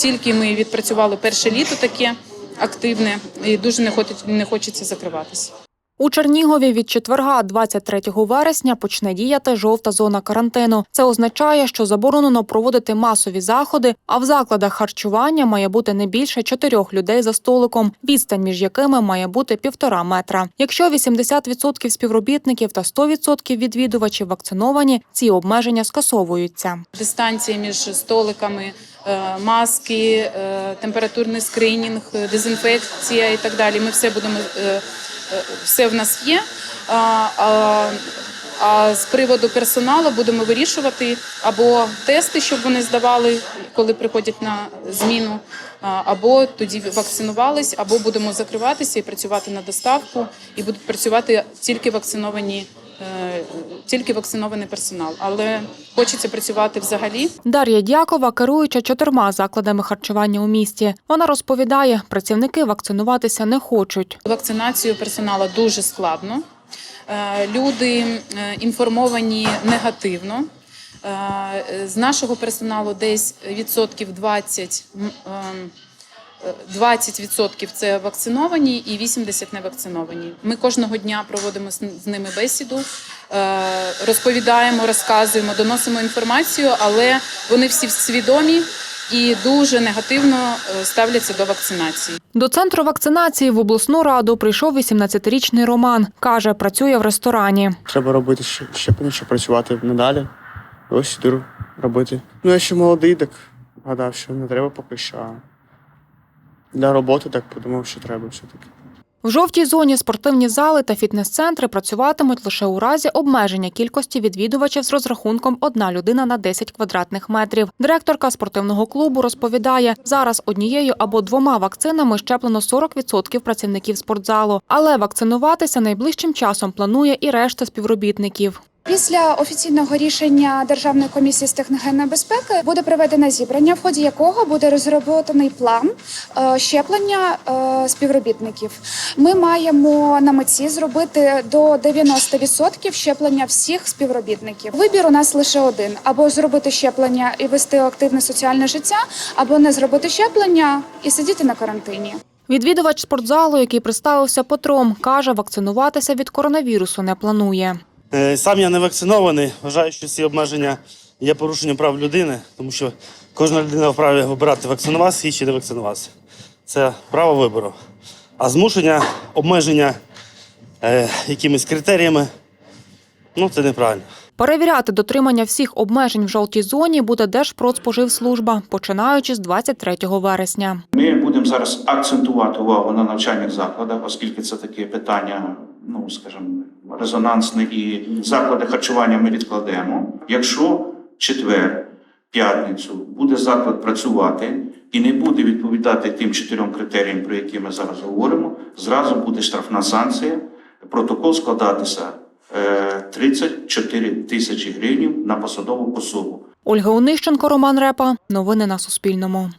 тільки ми відпрацювали перше літо таке активне, і дуже не хочеться, закриватися. У Чернігові від четверга, 23 вересня, почне діяти жовта зона карантину. Це означає, що заборонено проводити масові заходи, а в закладах харчування має бути не більше чотирьох людей за столиком, відстань між якими має бути півтора метра. Якщо 80% співробітників та 100% відвідувачів вакциновані, ці обмеження скасовуються. Дистанція між столиками, е, маски, е, температурний скринінг, дезінфекція і так далі. Ми все будемо е, все в нас є. А, а, а з приводу персоналу будемо вирішувати або тести, щоб вони здавали, коли приходять на зміну, або тоді вакцинувались, або будемо закриватися і працювати на доставку, і будуть працювати тільки вакциновані. Тільки вакцинований персонал, але хочеться працювати взагалі. Дар'я Дякова, керуюча чотирма закладами харчування у місті. Вона розповідає, працівники вакцинуватися не хочуть. Вакцинацію персоналу дуже складно. Е, Люди е, інформовані негативно. Е, З нашого персоналу десь відсотків 20, м, ем, е, 20 відсотків це вакциновані і 80 не вакциновані. Ми кожного дня проводимо з ними бесіду, розповідаємо, розказуємо, доносимо інформацію, але вони всі свідомі і дуже негативно е, ставляться до вакцинації. До центру вакцинації в обласну раду прийшов 18-річний Роман. Каже, працює в ресторані. Треба робити ще- щеплення, щоб працювати надалі. Ось іду робити. Ну, я ще молодий, так гадав, що не треба поки що. Для роботи так подумав, що треба все-таки. В жовтій зоні спортивні зали та фітнес-центри працюватимуть лише у разі обмеження кількості відвідувачів з розрахунком одна людина на 10 квадратних метрів. Директорка спортивного клубу розповідає, зараз однією або двома вакцинами щеплено 40% працівників спортзалу, але вакцинуватися найближчим часом планує і решта співробітників. Після офіційного рішення Державної комісії з техногенної безпеки буде проведено зібрання, в ході якого буде розроблений план е, щеплення е, співробітників. Ми маємо на меті зробити до 90% щеплення всіх співробітників. Вибір у нас лише один: або зробити щеплення і вести активне соціальне життя, або не зробити щеплення і сидіти на карантині. Відвідувач спортзалу, який представився Петром, каже, вакцинуватися від коронавірусу не планує. Е, Сам я не вакцинований. Вважаю, що ці обмеження є порушенням прав людини, тому що кожна людина вправі обирати вакцинуватися чи не вакцинуватися. Це право вибору. А змушення, обмеження е, якимись критеріями ну це неправильно. Перевіряти дотримання всіх обмежень в жовтій зоні буде Держпродспоживслужба, починаючи з 23 вересня. Ми будемо зараз акцентувати увагу на навчальних закладах, оскільки це таке питання, ну скажімо, резонансне, і заклади харчування ми відкладемо. Якщо четвер, п'ятницю буде заклад працювати і не буде відповідати тим чотирьом критеріям, про які ми зараз говоримо, зразу буде штрафна санкція. Протокол складатися е, 34 тисячі гривень на посадову особу. Ольга Онищенко, Роман Репа. Новини на Суспільному.